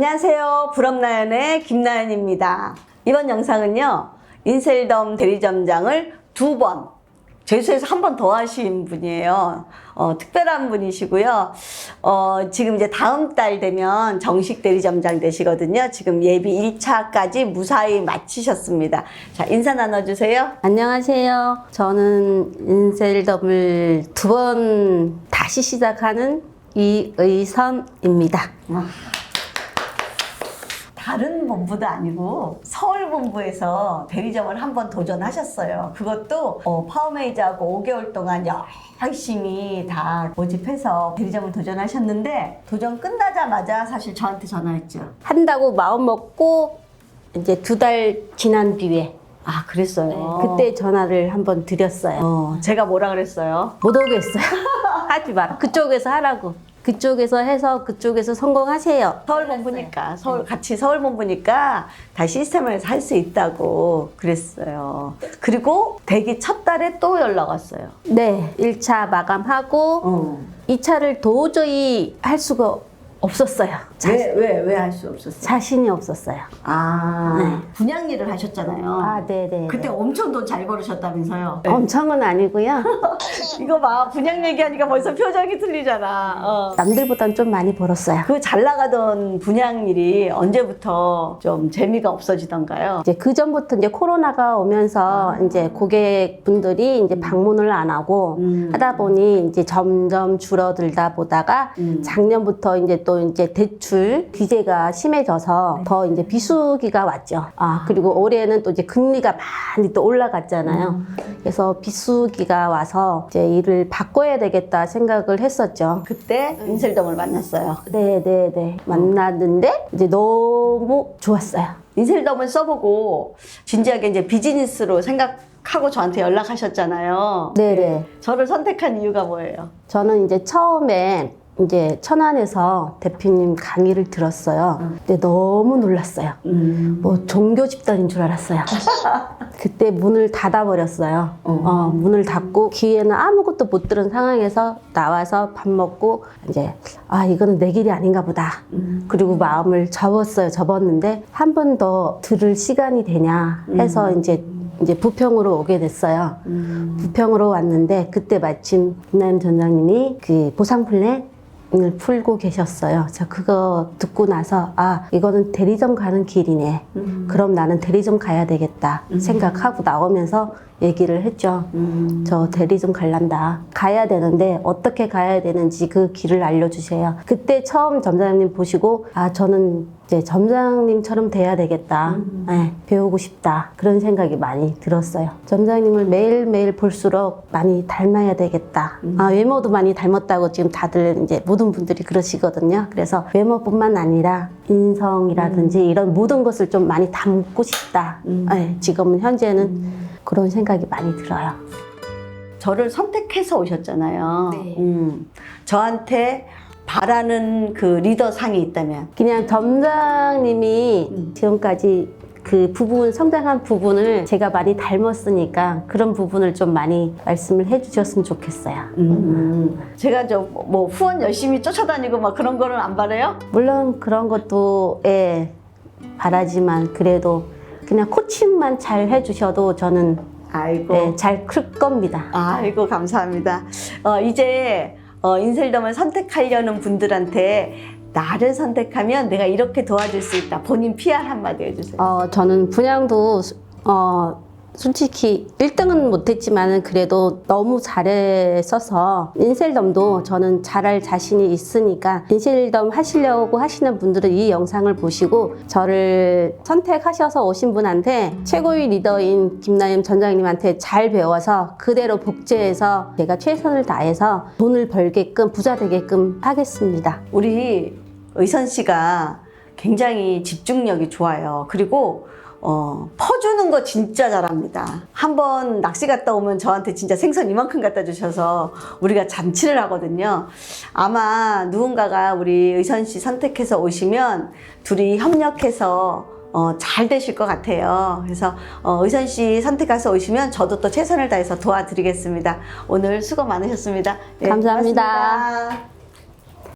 안녕하세요. 부럽나연의 김나연입니다. 이번 영상은요, 인셀덤 대리점장을 두 번, 제수에서 한 번 더 하신 분이에요. 어, 특별한 분이시고요. 어, 지금 이제 다음 달 되면 정식 대리점장 되시거든요. 지금 예비 1차까지 무사히 마치셨습니다. 자, 인사 나눠주세요. 안녕하세요. 저는 인셀덤을 두 번 다시 시작하는 이의선입니다. 다른 본부도 아니고 서울 본부에서 대리점을 한번 도전하셨어요. 그것도 어, 파워메이저하고 5개월 동안 열심히 다 모집해서 대리점을 도전하셨는데 도전 끝나자마자 사실 저한테 전화했죠. 한다고 마음 먹고 이제 두 달 지난 뒤에 아 그랬어요. 그때 전화를 한번 드렸어요. 어, 제가 뭐라 그랬어요? 못 오겠어요. 하지 마라. 그쪽에서 하라고. 그쪽에서 해서 그쪽에서 성공하세요. 서울 본부니까 서울 같이 서울 본부니까 다 시스템에서 할수 있다고 그랬어요. 그리고 대기 첫 달에 또 연락 왔어요. 네, 1차 마감하고 어. 2차를 도저히 할 수가 없었어요. 자, 왜왜 왜 할 수 없었어요? 자신이 없었어요. 아, 분양 일을 하셨잖아요. 아, 네, 네. 그때 엄청 돈 잘 벌으셨다면서요? 엄청은 아니고요. 이거 봐, 분양 얘기하니까 벌써 표정이 틀리잖아. 어. 남들보단 좀 많이 벌었어요. 그 잘 나가던 분양 일이 언제부터 좀 재미가 없어지던가요? 이제 그 전부터 이제 코로나가 오면서 이제 고객분들이 이제 방문을 안 하고 음. 하다 보니 이제 점점 줄어들다 보다가 음. 작년부터 이제 또 이제 대출 규제가 심해져서 더 이제 비수기가 왔죠. 아 그리고 올해는 또 이제 금리가 많이 또 올라갔잖아요. 그래서 비수기가 와서 이제 일을 바꿔야 되겠다 생각을 했었죠. 그때 인셀덤을 만났어요. 네, 네, 네. 만났는데 이제 너무 좋았어요. 인셀덤을 써보고 진지하게 이제 비즈니스로 생각하고 저한테 연락하셨잖아요. 네 네. 저를 선택한 이유가 뭐예요? 저는 이제 처음에 이제 천안에서 대표님 강의를 들었어요. 근데 너무 놀랐어요. 음. 뭐 종교 집단인 줄 알았어요. 그때 문을 닫아버렸어요. 어, 문을 닫고 기회는 아무것도 못 들은 상황에서 나와서 밥 먹고 이제 아 이거는 내 길이 아닌가 보다. 그리고 마음을 접었어요. 접었는데 한 번 더 들을 시간이 되냐 해서 이제 이제 부평으로 오게 됐어요. 부평으로 왔는데 그때 마침 김나연 전장님이 그 보상 플랜 을 풀고 계셨어요. 저 그거 듣고 나서 아 이거는 대리점 가는 길이네. 그럼 나는 대리점 가야 되겠다 생각하고 나오면서 얘기를 했죠. 저 대리점 갈란다. 가야 되는데 어떻게 가야 되는지 그 길을 알려주세요. 그때 처음 점장님 보시고 아 저는 이제 점장님처럼 돼야 되겠다. 네, 배우고 싶다. 그런 생각이 많이 들었어요. 점장님을 매일매일 볼수록 많이 닮아야 되겠다. 아, 외모도 많이 닮았다고 지금 다들 이제 모든 분들이 그러시거든요. 그래서 외모뿐만 아니라 인성이라든지 이런 모든 것을 좀 많이 담고 싶다. 네, 지금은 현재는 그런 생각이 많이 들어요. 저를 선택해서 오셨잖아요. 네. 음. 저한테 바라는 그 리더 상이 있다면 그냥 점장님이 지금까지 그 부분 성장한 부분을 제가 많이 닮았으니까 그런 부분을 좀 많이 말씀을 해주셨으면 좋겠어요. 음. 제가 저 뭐 후원 열심히 쫓아다니고 막 그런 거는 안 바래요? 물론 그런 것도 예 바라지만 그래도 그냥 코칭만 잘 해주셔도 저는 아이고. 예, 잘클 겁니다. 아이고 감사합니다. 어, 이제 어, 인셀덤을 선택하려는 분들한테 나를 선택하면 내가 이렇게 도와줄 수 있다. 본인 PR 한마디 해주세요. 어, 저는 분양도 어, 솔직히 1등은 못했지만 그래도 너무 잘했어서 인셀덤도 저는 잘할 자신이 있으니까 인셀덤 하시려고 하시는 분들은 이 영상을 보시고 저를 선택하셔서 오신 분한테 최고의 리더인 김나임 전장님한테 잘 배워서 그대로 복제해서 제가 최선을 다해서 돈을 벌게끔 부자 되게끔 하겠습니다. 우리 의선 씨가 굉장히 집중력이 좋아요. 그리고 어, 퍼주는 거 진짜 잘합니다. 한번 낚시 갔다 오면 저한테 진짜 생선 이만큼 갖다 주셔서 우리가 잔치를 하거든요. 아마 누군가가 우리 의선 씨 선택해서 오시면 둘이 협력해서 어, 잘 되실 것 같아요. 그래서 어, 의선 씨 선택해서 오시면 저도 또 최선을 다해서 도와드리겠습니다. 오늘 수고 많으셨습니다. 네, 감사합니다. 고맙습니다.